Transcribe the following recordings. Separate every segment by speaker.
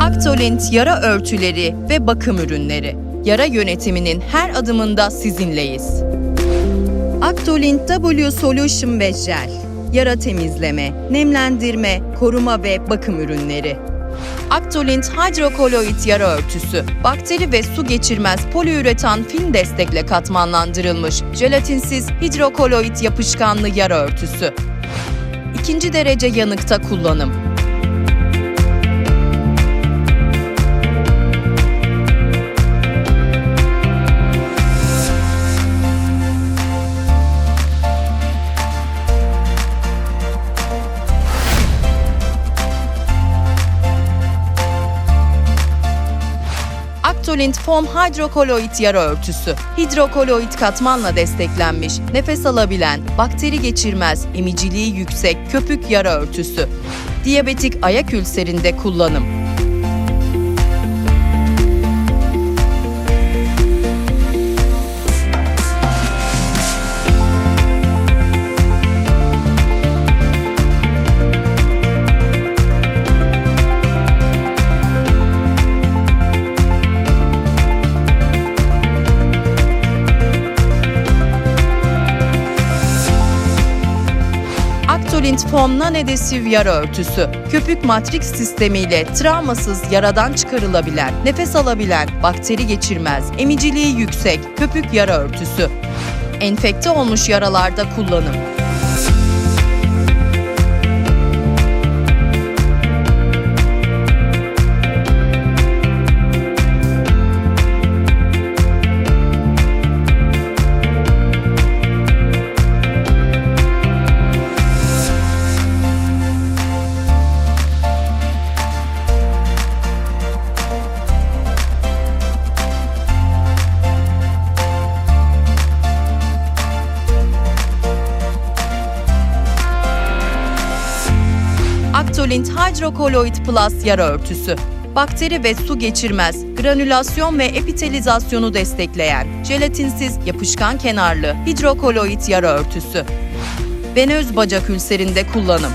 Speaker 1: Aktolint yara örtüleri ve bakım ürünleri. Yara yönetiminin her adımında sizinleyiz. Aktolint W Solution ve Jel. Yara temizleme, nemlendirme, koruma ve bakım ürünleri. Aktolint hidrokoloid yara örtüsü, bakteri ve su geçirmez poliüretan film destekle katmanlandırılmış jelatinsiz hidrokoloid yapışkanlı yara örtüsü. İkinci derece yanıkta kullanım. Aktolint Foam Hidrokoloid yara örtüsü. Hidrokoloid katmanla desteklenmiş, nefes alabilen, bakteri geçirmez, emiciliği yüksek köpük yara örtüsü. Diyabetik ayak ülserinde kullanım. Aktolint Foam Non-Adhesive yara örtüsü. Köpük matrix sistemiyle travmasız yaradan çıkarılabilen, nefes alabilen, bakteri geçirmez, emiciliği yüksek köpük yara örtüsü. Enfekte olmuş yaralarda kullanım. Aktolint Hydrokoloid Plus yara örtüsü. Bakteri ve su geçirmez, granülasyon ve epitelizasyonu destekleyen, jelatinsiz, yapışkan kenarlı hidrokoloid yara örtüsü. Venöz bacak ülserinde kullanım.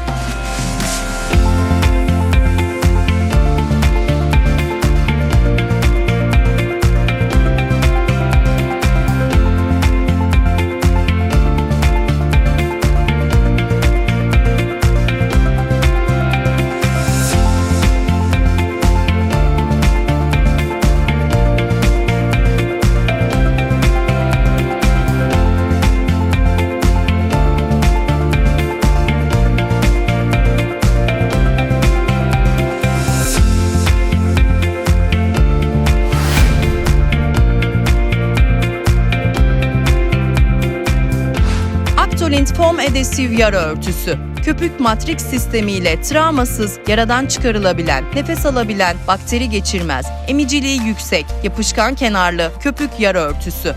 Speaker 1: Aktolint Foam Adhesive yara örtüsü. Köpük matrix sistemiyle travmasız, yaradan çıkarılabilen, nefes alabilen, bakteri geçirmez, emiciliği yüksek, yapışkan kenarlı köpük yara örtüsü.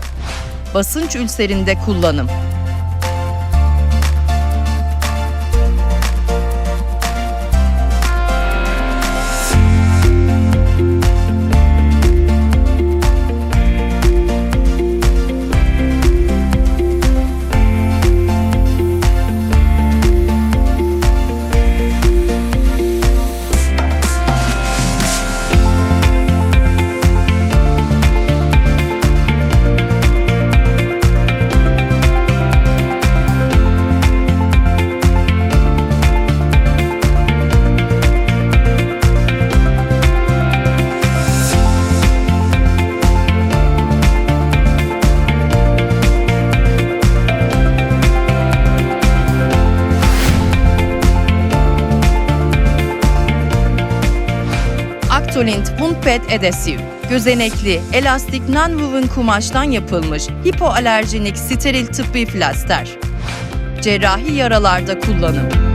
Speaker 1: Basınç ülserinde kullanım. Aktolint Wound Pad Adhesive. Gözenekli, elastik non-woven kumaştan yapılmış hipoalerjenik steril tıbbi plaster. Cerrahi yaralarda kullanım.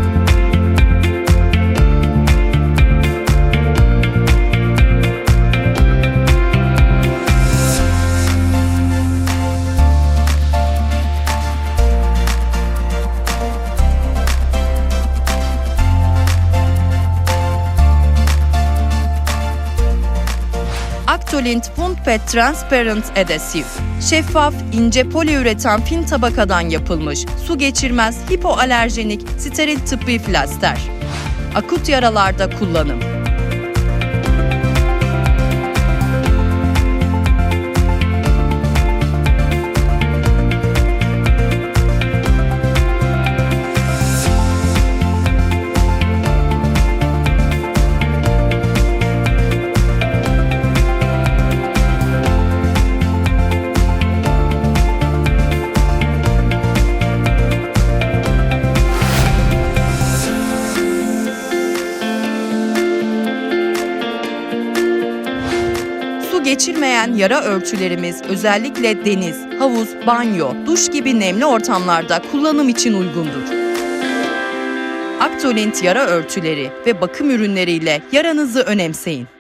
Speaker 1: Aktolint Wound Pad Transparent Adhesive. Şeffaf, ince poliüretan film tabakadan yapılmış, su geçirmez, hipoalerjenik, steril tıbbi plaster. Akut yaralarda kullanım. Geçirmeyen yara örtülerimiz özellikle deniz, havuz, banyo, duş gibi nemli ortamlarda kullanım için uygundur. Aktolint yara örtüleri ve bakım ürünleriyle yaranızı önemseyin.